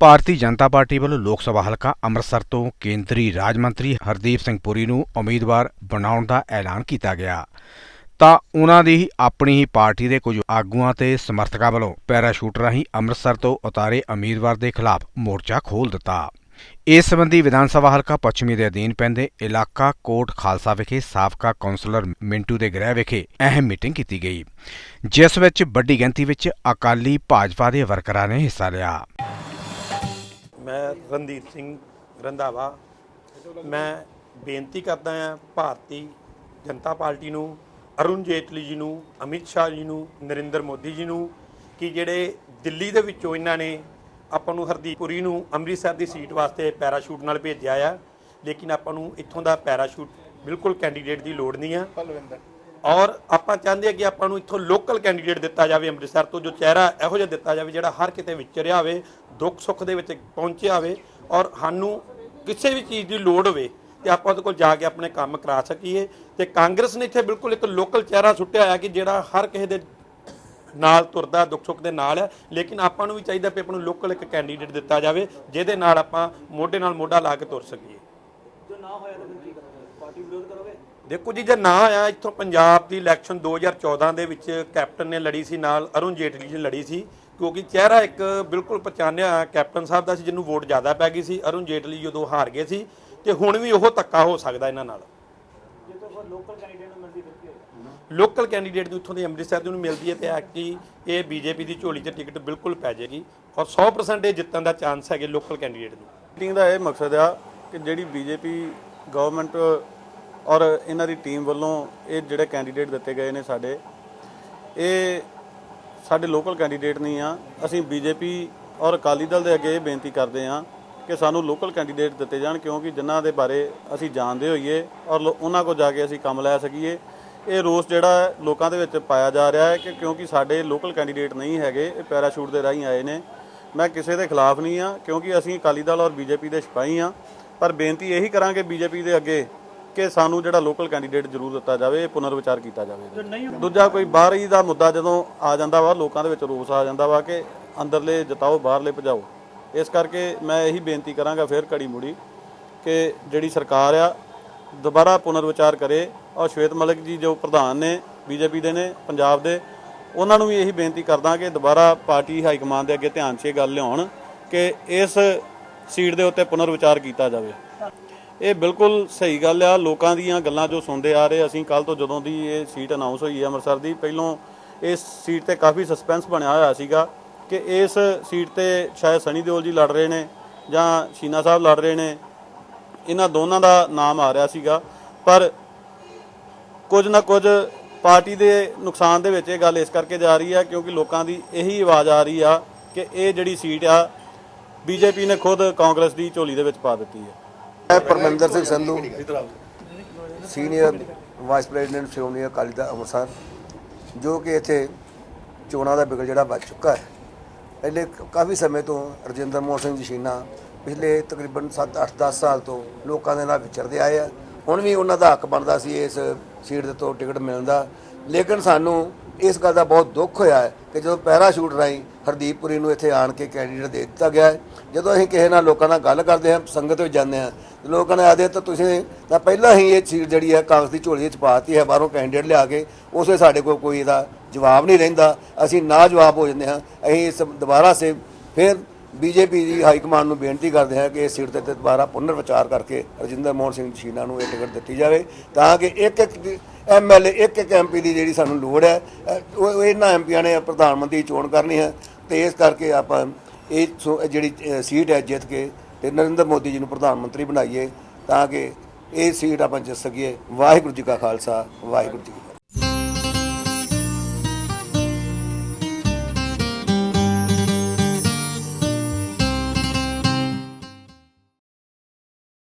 Bharatiya Janata party ਵੱਲੋਂ ਲੋਕ ਸਭਾ ਹਲਕਾ ਅੰਮ੍ਰਿਤਸਰ ਤੋਂ ਕੇਂਦਰੀ ਰਾਜ ਮੰਤਰੀ ਹਰਦੀਪ ਸਿੰਘ ਪੁਰੀ ਨੂੰ ਉਮੀਦਵਾਰ ਬਣਾਉਣ ਦਾ ਐਲਾਨ ਕੀਤਾ ਗਿਆ। ਤਾਂ ਉਹਨਾਂ ਦੀ ਹੀ ਆਪਣੀ ਹੀ ਪਾਰਟੀ ਦੇ ਕੁਝ ਆਗੂਆਂ ਤੇ ਸਮਰਥਕਾਂ ਵੱਲੋਂ ਪੈਰਾਸ਼ੂਟ ਰਾਹੀਂ ਅੰਮ੍ਰਿਤਸਰ ਤੋਂ ਉਤਾਰੇ ਉਮੀਦਵਾਰ ਦੇ ਖਿਲਾਫ ਮੋਰਚਾ ਖੋਲ੍ਹ ਦਿੱਤਾ। ਇਸ ਸੰਬੰਧੀ ਵਿਧਾਨ ਸਭਾ ਹਲਕਾ ਪੱਛਮੀ ਦੇ ਅਧੀਨ ਪੈਂਦੇ ਇਲਾਕਾ ਕੋਟ ਖਾਲਸਾ ਵਿਖੇ ਸਾਬਕਾ ਕੌਂਸਲਰ ਮਿੰਟੂ ਦੇ ਗ੍ਰਹਿ ਵਿਖੇ ਅਹਿਮ ਮੀਟਿੰਗ ਕੀਤੀ ਗਈ। ਜਿਸ ਵਿੱਚ ਵੱਡੀ ਗਿਣਤੀ ਵਿੱਚ ਅਕਾਲੀ ਭਾਜਪਾ ਦੇ ਵਰਕਰਾਂ ਨੇ ਹਿੱਸਾ ਲਿਆ। ਮੈਂ ਰਣਦੀਪ ਸਿੰਘ ਰੰਧਾਵਾ। ਮੈਂ ਬੇਨਤੀ ਕਰਦਾ ਹਾਂ ਭਾਰਤੀ ਜਨਤਾ ਪਾਰਟੀ ਨੂੰ, ਅਰੁਣ ਜੇਤਲੀ ਜੀ ਨੂੰ, ਅਮਿਤ ਸ਼ਾਹ ਜੀ ਨੂੰ, ਨਰਿੰਦਰ ਮੋਦੀ ਜੀ ਨੂੰ ਕਿ ਜਿਹੜੇ ਦਿੱਲੀ ਦੇ ਵਿੱਚੋਂ ਇਹਨਾਂ ਨੇ ਆਪਾਂ ਨੂੰ ਹਰਦੀਪ ਪੁਰੀ ਨੂੰ ਅੰਮ੍ਰਿਤਸਰ ਦੀ ਸੀਟ ਵਾਸਤੇ ਪੈਰਾਸ਼ੂਟ ਨਾਲ ਭੇਜਿਆ ਆ। ਲੇਕਿਨ ਆਪਾਂ ਨੂੰ ਇੱਥੋਂ ਦਾ ਪੈਰਾਸ਼ੂਟ ਬਿਲਕੁਲ ਕੈਂਡੀਡੇਟ ਦੀ ਲੋੜ ਨਹੀਂ ਆ। ਔਰ ਆਪਾਂ ਚਾਹੁੰਦੇ ਆ ਕਿ ਆਪਾਂ ਨੂੰ ਇੱਥੋਂ ਲੋਕਲ ਕੈਂਡੀਡੇਟ ਦਿੱਤਾ ਜਾਵੇ ਅੰਮ੍ਰਿਤਸਰ ਤੋਂ, ਜੋ ਚਿਹਰਾ ਇਹੋ ਜਿਹਾ ਦਿੱਤਾ ਜਾਵੇ ਜਿਹੜਾ ਹਰ ਕਿਤੇ ਵਿਚਰਿਆ ਹੋਵੇ, ਦੁੱਖ ਸੁੱਖ ਦੇ ਵਿੱਚ ਪਹੁੰਚਿਆ ਹੋਵੇ ਔਰ ਸਾਨੂੰ ਕਿਸੇ ਵੀ ਚੀਜ਼ ਦੀ ਲੋੜ ਹੋਵੇ ਤੇ ਆਪਾਂ ਉਹਦੇ ਕੋਲ ਜਾ ਕੇ ਆਪਣੇ ਕੰਮ ਕਰਾ ਸਕੀਏ। ਤੇ ਕਾਂਗਰਸ ਨੇ ਇੱਥੇ ਬਿਲਕੁਲ ਇੱਕ ਲੋਕਲ ਚਿਹਰਾ ਸੁੱਟਿਆ ਹੋਇਆ ਕਿ ਜਿਹੜਾ ਹਰ ਕਿਸੇ ਦੇ ਨਾਲ ਤੁਰਦਾ, ਦੁੱਖ ਸੁੱਖ ਦੇ ਨਾਲ ਹੈ। ਲੇਕਿਨ ਆਪਾਂ ਨੂੰ ਵੀ ਚਾਹੀਦਾ ਵੀ ਆਪਾਂ ਨੂੰ ਲੋਕਲ ਇੱਕ ਕੈਂਡੀਡੇਟ ਦਿੱਤਾ ਜਾਵੇ, ਜਿਹਦੇ ਨਾਲ ਆਪਾਂ ਮੋਢੇ ਨਾਲ ਮੋਢਾ ਲਾ ਕੇ ਤੁਰ ਸਕੀਏ। ਜੋ ਨਾ ਹੋਇਆ ਤਾਂ ਕੀ ਕਰੋਗੇ? ਪਾਰਟੀ ਵਿਰੋਧ ਕਰੋਗੇ? ਦੇਖੋ ਜੀ ਜੇ ਨਾ ਆਇਆ ਇੱਥੋਂ ਪੰਜਾਬ ਦੀ ਇਲੈਕਸ਼ਨ 2014 ਦੇ ਵਿੱਚ ਕੈਪਟਨ ਨੇ ਲੜੀ ਸੀ ਨਾਲ ਅਰੁਣ ਜੇਟਲੀ ਜੀ ਲੜੀ ਸੀ ਕਿਉਂਕਿ ਚਿਹਰਾ ਇੱਕ ਬਿਲਕੁਲ ਪਛਾਣਿਆ ਕੈਪਟਨ ਸਾਹਿਬ ਦਾ ਸੀ ਜਿਹਨੂੰ ਵੋਟ ਜ਼ਿਆਦਾ ਪੈ ਗਈ ਸੀ ਅਰੁਣ ਜੇਟਲੀ ਜਦੋਂ ਹਾਰ ਗਏ ਸੀ ਤੇ ਹੁਣ ਵੀ ਉਹ ਧੱਕਾ ਹੋ ਸਕਦਾ ਇਹਨਾਂ ਨਾਲ। ਲੋਕਲ ਕੈਂਡੀਡੇਟ ਨੂੰ ਮਿਲਦੀ ਫਿਰ ਕੀ ਹੋਏਗਾ? ਲੋਕਲ ਕੈਂਡੀਡੇਟ ਨੂੰ ਇੱਥੋਂ ਦੇ ਅੰਮ੍ਰਿਤਸਰ ਦੇ ਨੂੰ ਮਿਲਦੀ ਹੈ ਤੇ ਐਕਚੁਅਲੀ ਇਹ ਬੀਜੇਪੀ ਦੀ ਝੋਲੀ 'ਚ ਟਿਕਟ ਬਿਲਕੁਲ ਪੈ ਜਾਏਗੀ ਔਰ 100% ਇਹ ਜਿੱਤਣ ਦਾ ਚਾਂਸ ਹੈਗੇ ਲੋਕਲ ਕੈਂਡੀਡੇਟ ਨੂੰ। ਮੀਟਿੰਗ ਦਾ ਇਹ ਮਕਸਦ ਆ ਕਿ ਜਿਹੜੀ ਬੀਜੇਪੀ ਗਵਰਨਮੈਂਟ ਔਰ ਇਹਨਾਂ ਦੀ ਟੀਮ ਵੱਲੋਂ ਇਹ ਜਿਹੜੇ ਕੈਂਡੀਡੇਟ ਦਿੱਤੇ ਗਏ ਨੇ ਸਾਡੇ, ਇਹ ਸਾਡੇ ਲੋਕਲ ਕੈਂਡੀਡੇਟ ਨਹੀਂ ਆ। ਅਸੀਂ ਬੀਜੇਪੀ ਔਰ ਅਕਾਲੀ ਦਲ ਦੇ ਅੱਗੇ ਇਹ ਬੇਨਤੀ ਕਰਦੇ ਆ ਕਿ ਸਾਨੂੰ ਲੋਕਲ ਕੈਂਡੀਡੇਟ ਦਿੱਤੇ ਜਾਣ ਕਿਉਂਕਿ ਜਿਨ੍ਹਾਂ ਦੇ ਬਾਰੇ ਅਸੀਂ ਜਾਣਦੇ ਹੋਈਏ ਔਰ ਲੋ- ਉਹਨਾਂ ਕੋਲ ਜਾ ਕੇ ਅਸੀਂ ਕੰਮ ਲੈ ਸਕੀਏ। ਇਹ ਰੋਸ ਜਿਹੜਾ ਲੋਕਾਂ ਦੇ ਵਿੱਚ ਪਾਇਆ ਜਾ ਰਿਹਾ ਹੈ ਕਿ ਕਿਉਂਕਿ ਸਾਡੇ ਲੋਕਲ ਕੈਂਡੀਡੇਟ ਨਹੀਂ ਹੈਗੇ, ਇਹ ਪੈਰਾਸ਼ੂਟ ਦੇ ਰਾਹੀਂ ਆਏ ਨੇ। ਮੈਂ ਕਿਸੇ ਦੇ ਖਿਲਾਫ ਨਹੀਂ ਆ ਕਿਉਂਕਿ ਅਸੀਂ ਅਕਾਲੀ ਦਲ ਔਰ ਬੀਜੇਪੀ ਦੇ ਸਿਪਾਹੀ ਆ ਪਰ ਬੇਨਤੀ ਇਹੀ ਕਰਾਂਗੇ ਬੀਜੇਪੀ ਦੇ ਅੱਗੇ ਕਿ ਸਾਨੂੰ ਜਿਹੜਾ ਲੋਕਲ ਕੈਂਡੀਡੇਟ ਜ਼ਰੂਰ ਦਿੱਤਾ ਜਾਵੇ ਪੁਨਰ ਵਿਚਾਰ ਕੀਤਾ ਜਾਵੇ। ਦੂਜਾ ਕੋਈ ਬਾਹਰੀ ਦਾ ਮੁੱਦਾ ਜਦੋਂ ਆ ਜਾਂਦਾ ਵਾ ਲੋਕਾਂ ਦੇ ਵਿੱਚ ਰੋਸ ਆ ਜਾਂਦਾ ਵਾ ਕਿ ਅੰਦਰਲੇ ਜਿਤਾਓ ਬਾਹਰਲੇ ਭਜਾਓ। ਇਸ ਕਰਕੇ ਮੈਂ ਇਹੀ ਬੇਨਤੀ ਕਰਾਂਗਾ ਫਿਰ ਕੜੀ ਮੁੜੀ ਕਿ ਜਿਹੜੀ ਸਰਕਾਰ ਆ ਦੁਬਾਰਾ ਪੁਨਰ ਵਿਚਾਰ ਕਰੇ। ਔਰ ਸ਼ਵੇਤ ਮਲਿਕ ਜੀ ਜੋ ਪ੍ਰਧਾਨ ਨੇ ਬੀਜੇਪੀ ਦੇ ਨੇ ਪੰਜਾਬ ਦੇ ਉਹਨਾਂ ਨੂੰ ਵੀ ਇਹੀ ਬੇਨਤੀ ਕਰਦਾ ਕਿ ਦੁਬਾਰਾ ਪਾਰਟੀ ਹਾਈ ਕਮਾਂਡ ਦੇ ਅੱਗੇ ਧਿਆਨ 'ਚ ਇਹ ਗੱਲ ਲਿਆਉਣ ਕਿ ਇਸ ਸੀਟ ਦੇ ਉੱਤੇ ਪੁਨਰ ਵਿਚਾਰ ਕੀਤਾ ਜਾਵੇ। ਇਹ ਬਿਲਕੁਲ ਸਹੀ ਗੱਲ ਆ, ਲੋਕਾਂ ਦੀਆਂ ਗੱਲਾਂ ਜੋ ਸੁਣਦੇ ਆ ਰਹੇ, ਅਸੀਂ ਕੱਲ ਤੋਂ ਜਦੋਂ ਦੀ ਇਹ ਸੀਟ ਅਨਾਉਂਸ ਹੋਈ ਹੈ ਅੰਮ੍ਰਿਤਸਰ ਦੀ, ਪਹਿਲੋਂ ਇਸ ਸੀਟ ਤੇ ਕਾਫੀ ਸਸਪੈਂਸ ਬਣਿਆ ਹੋਇਆ ਸੀਗਾ ਕਿ ਇਸ ਸੀਟ ਤੇ ਸ਼ਾਇਦ ਸਨੀ ਦਿਓਲ ਜੀ ਲੜ ਰਹੇ ਨੇ ਜਾਂ ਸ਼ੀਨਾ ਸਾਹਿਬ ਲੜ ਰਹੇ ਨੇ, ਇਹਨਾਂ ਦੋਨਾਂ ਦਾ ਨਾਮ ਆ ਰਿਹਾ ਸੀਗਾ। ਪਰ ਕੁਝ ਨਾ ਕੁਝ ਪਾਰਟੀ ਦੇ ਨੁਕਸਾਨ ਦੇ ਵਿੱਚ ਇਹ ਗੱਲ ਇਸ ਕਰਕੇ ਜਾ ਰਹੀ ਆ, ਕਿਉਂਕਿ ਲੋਕਾਂ ਦੀ ਇਹੀ ਆਵਾਜ਼ ਆ ਰਹੀ ਆ ਕਿ ਇਹ ਜਿਹੜੀ ਸੀਟ ਆ, ਬੀਜੇਪੀ ਨੇ ਖੁਦ ਕਾਂਗਰਸ ਦੀ ਝੋਲੀ ਦੇ ਵਿੱਚ ਪਾ ਦਿੱਤੀ ਹੈ। ਮੈਂ Parminder Singh Sandhu, senior vice president Shiromani Akali Dal Amritsar, ਜੋ ਕਿ ਇੱਥੇ ਚੋਣਾਂ ਦਾ ਬਿਗਲ ਜਿਹੜਾ ਵੱਜ ਚੁੱਕਾ ਹੈ। ਪਹਿਲੇ ਕਾਫੀ ਸਮੇਂ ਤੋਂ ਰਜਿੰਦਰ ਮੋਹਨ ਸਿੰਘ ਜੀ ਸ਼ੀਨਾ ਪਿਛਲੇ ਤਕਰੀਬਨ 7 8 10 ਸਾਲ ਤੋਂ ਲੋਕਾਂ ਦੇ ਨਾਲ ਵਿਚਰਦੇ ਆਏ ਆ। ਹੁਣ ਵੀ ਉਹਨਾਂ ਦਾ ਹੱਕ ਬਣਦਾ ਸੀ ਇਸ ਸੀਟ ਦੇ ਤੋਂ ਟਿਕਟ ਮਿਲਣ ਦਾ। ਲੇਕਿਨ ਸਾਨੂੰ ਇਸ ਗੱਲ ਦਾ ਬਹੁਤ ਦੁੱਖ ਹੋਇਆ ਹੈ ਕਿ ਜਦੋਂ ਪੈਰਾਸ਼ੂਟ ਰਾਹੀਂ ਹਰਦੀਪ ਪੁਰੀ ਨੂੰ ਇੱਥੇ ਆਣ ਕੇ ਕੈਂਡੀਡੇਟ ਦੇ ਦਿੱਤਾ ਗਿਆ ਹੈ, ਜਦੋਂ ਅਸੀਂ ਕਿਸੇ ਨਾਲ ਲੋਕਾਂ ਨਾਲ ਗੱਲ ਕਰਦੇ ਹਾਂ, ਸੰਗਤ ਵਿੱਚ ਜਾਂਦੇ ਹਾਂ ਲੋਕਾਂ ਨੇ ਆਦੇ ਤਾਂ ਤੁਸੀਂ ਤਾਂ ਪਹਿਲਾਂ ਹੀ ਇਹ ਸੀਟ ਜਿਹੜੀ ਹੈ ਕਾਂਗਰਸ ਦੀ ਝੋਲੀ ਵਿੱਚ ਪਾਤੀ ਹੈ, ਬਾਹਰੋਂ ਕੈਂਡੀਡੇਟ ਲਿਆ ਕੇ, ਉਸੇ ਸਾਡੇ ਕੋਲ ਕੋਈ ਇਹਦਾ ਜਵਾਬ ਨਹੀਂ ਰਹਿੰਦਾ, ਅਸੀਂ ਨਾ ਜਵਾਬ ਹੋ ਜਾਂਦੇ ਹਾਂ, ਅਸੀਂ ਇਸ ਦੁਬਾਰਾ ਸੇ ਫਿਰ ਬੀਜੇਪੀ ਦੀ ਹਾਈ ਕਮਾਂਡ ਨੂੰ ਬੇਨਤੀ ਕਰਦੇ ਹਾਂ ਕਿ ਇਸ ਸੀਟ ਤੇ ਦੁਬਾਰਾ ਪੁਨਰ ਵਿਚਾਰ ਕਰਕੇ ਰਜਿੰਦਰ ਮੋਹਨ ਸਿੰਘ ਸ਼ੀਨਾ ਨੂੰ ਇਹ ਟਿਕਟ ਦਿੱਤੀ ਜਾਵੇ, ਤਾਂ ਕਿ ਇੱਕ ਇੱਕ ਐਮਐਲਏ ਇੱਕ ਇੱਕ ਐਮਪੀ ਦੀ ਜਿਹੜੀ ਸਾਨੂੰ ਲੋੜ ਹੈ ਉਹ ਉਹ ਇਹਨਾਂ ਐਮਪੀਆਂ ਨੇ ਪ੍ਰਧਾਨ ਮੰਤਰੀ ਚੋਣ ਕਰਨੀ ਹੈ, ਤੇ ਇਸ ਕਰਕੇ ਆਪਾਂ ਇਹ ਸੋ- ਜਿਹੜੀ ਸੀਟ ਹੈ ਜਿੱਤ ਕੇ ਤੇ ਨਰਿੰਦਰ ਮੋਦੀ ਜੀ ਨੂੰ ਪ੍ਰਧਾਨ ਮੰਤਰੀ ਬਣਾਈਏ, ਤਾਂ ਕਿ ਇਹ ਸੀਟ ਆਪਾਂ ਜਿੱਤ ਸਕੀਏ। ਵਾਹਿਗੁਰੂ ਜੀ ਕਾ ਖਾਲਸਾ, ਵਾਹਿਗੁਰੂ ਜੀ